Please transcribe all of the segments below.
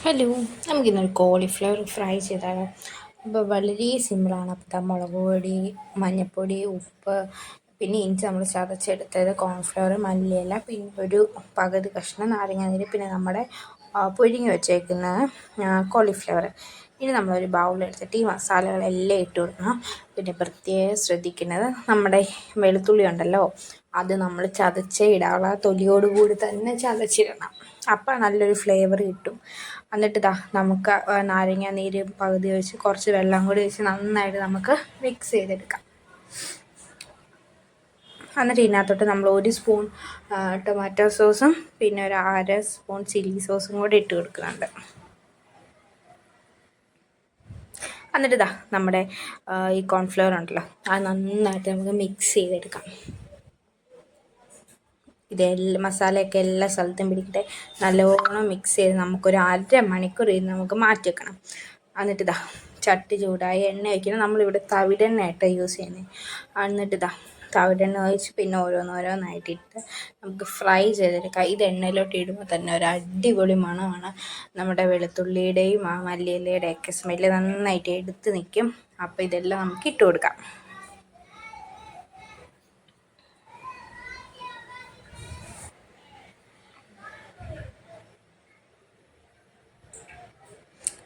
Hello നമുക്കിന്നൊരു cauliflower fry ചെയ്താലോ? അപ്പോൾ വളരെ സിമ്പിളാണ് അപ്പം മുളക് പൊടി മഞ്ഞൾപ്പൊടി ഉപ്പ് പിന്നെ ഇഞ്ചി നമ്മൾ ചതച്ചെടുത്തത് കോൺഫ്ലവർ മല്ലിയില പിന്നെ ഒരു പകുതി കഷ്ണം നാരങ്ങാനീര് പിന്നെ നമ്മുടെ പുഴുങ്ങി വെച്ചേക്കുന്ന കോളിഫ്ലവർ ഇനി നമ്മളൊരു ബൗളെടുത്തിട്ട് ഈ മസാലകളെല്ലാം ഇട്ട് കൊടുക്കണം. പിന്നെ പ്രത്യേകം ശ്രദ്ധിക്കുന്നത് നമ്മുടെ വെളുത്തുള്ളി ഉണ്ടല്ലോ അത് നമ്മൾ ചതച്ചേ ഇടാനുള്ള തൊലിയോടുകൂടി തന്നെ ചതച്ചിടണം. അപ്പം നല്ലൊരു ഫ്ലേവർ കിട്ടും. എന്നിട്ട് ഇതാ നമുക്ക് നാരങ്ങ നീര് പകുതി ഒഴിച്ച് കുറച്ച് വെള്ളം കൂടി ഒഴിച്ച് നന്നായിട്ട് നമുക്ക് മിക്സ് ചെയ്തെടുക്കാം. എന്നിട്ട് ഇതിനകത്തോട്ട് നമ്മൾ ഒരു സ്പൂൺ ടൊമാറ്റോ സോസും പിന്നെ ഒരു അര സ്പൂൺ ചില്ലി സോസും കൂടി ഇട്ട് കൊടുക്കുന്നുണ്ട്. എന്നിട്ട് ഇതാ നമ്മുടെ ഈ കോൺഫ്ലവർ ഉണ്ടല്ലോ അത് നന്നായിട്ട് നമുക്ക് മിക്സ് ചെയ്തെടുക്കാം. ഇതെല്ലാം മസാലയൊക്കെ എല്ലാ സ്ഥലത്തും പിടിക്കട്ടെ. നല്ലോണം മിക്സ് ചെയ്ത് നമുക്കൊരു അര മണിക്കൂർ ഇരുന്ന് നമുക്ക് മാറ്റി വെക്കണം. എന്നിട്ട് ഇതാ ചട്ടി ചൂടായി എണ്ണ വയ്ക്കണം നമ്മളിവിടെ തവിടെണ്ണ ആയിട്ടാണ് യൂസ് ചെയ്യുന്നത് എന്നിട്ട് ഇതാ തവിടെണ്ണ ഒഴിച്ച് പിന്നെ ഓരോന്നോരോന്നായിട്ട് ഇട്ട് നമുക്ക് ഫ്രൈ ചെയ്തെടുക്കാം ഇത് എണ്ണയിലോട്ട് ഇടുമ്പോൾ തന്നെ ഒരു അടിപൊളി മണമാണ്. നമ്മുടെ വെളുത്തുള്ളിയുടെയും ആ മല്ലിയിലയുടെയൊക്കെ സ്മെല്ല് നന്നായിട്ട് എടുത്ത് നിൽക്കും അപ്പോൾ ഇതെല്ലാം നമുക്ക് ഇട്ട് കൊടുക്കാം.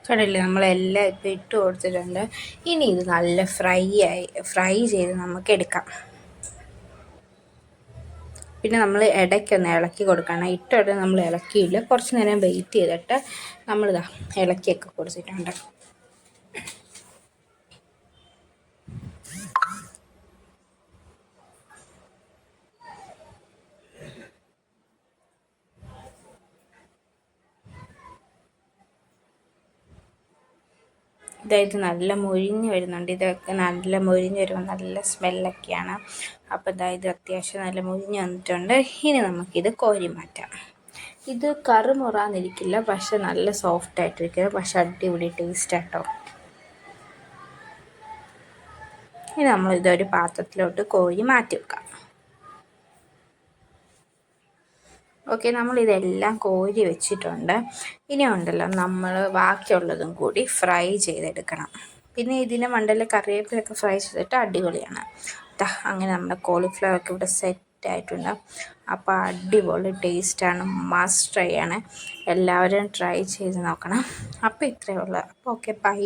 കണ്ടില്ലേ? നമ്മളെല്ലാം ഇപ്പം ഇട്ട് കൊടുത്തിട്ടുണ്ട്. ഇനി ഇത് നല്ല ഫ്രൈ ആയി ഫ്രൈ ചെയ്ത് നമുക്ക് എടുക്കാം. പിന്നെ നമ്മൾ ഇടയ്ക്കൊന്ന് ഇളക്കി കൊടുക്കണം. ഇട്ടോടെ നമ്മൾ ഇളക്കിയില്ല. കുറച്ച് നേരം വെയിറ്റ് ചെയ്തിട്ട് നമ്മളിതാ ഇളക്കിയൊക്കെ കൊടുത്തിട്ടുണ്ട്. ഇതായത് നല്ല മൊരിഞ്ഞ് വരുന്നുണ്ട്. ഇതൊക്കെ നല്ല മൊരിഞ്ഞ് വരുമ്പോൾ നല്ല സ്മെല്ലൊക്കെയാണ്. അപ്പോൾ ഇതായത് അത്യാവശ്യം നല്ല മൊരിഞ്ഞ് വന്നിട്ടുണ്ട്. ഇനി നമുക്കിത് കോരി മാറ്റാം. ഇത് കറുമുറാന്നിരിക്കില്ല പക്ഷെ നല്ല സോഫ്റ്റ് ആയിട്ടിരിക്കില്ല പക്ഷെ അടിപൊളി ടേസ്റ്റ് ആട്ടോ. ഇനി നമ്മളിതൊരു പാത്രത്തിലോട്ട് കോരി മാറ്റി വെക്കാം. ഓക്കെ നമ്മളിതെല്ലാം കോരി വെച്ചിട്ടുണ്ട്. ഇനി ഉണ്ടല്ലോ നമ്മൾ ബാക്കിയുള്ളതും കൂടി ഫ്രൈ ചെയ്തെടുക്കണം. പിന്നെ ഇതിന്റെ മണ്ടയിൽ കറിവേപ്പിലൊക്കെ ഫ്രൈ ചെയ്തിട്ട് അടിപൊളിയാണ്. അങ്ങനെ നമ്മുടെ കോളിഫ്ലവർ ഒക്കെ ഇവിടെ സെറ്റ് ആയിട്ടുണ്ട് അപ്പോൾ അടിപൊളി ടേസ്റ്റാണ് മസ്റ്റ് ട്രൈ ആണ് എല്ലാവരും ട്രൈ ചെയ്ത് നോക്കണം. അപ്പോൾ ഇത്രയേ ഉള്ളൂ. അപ്പോൾ ഓക്കെ ബൈ.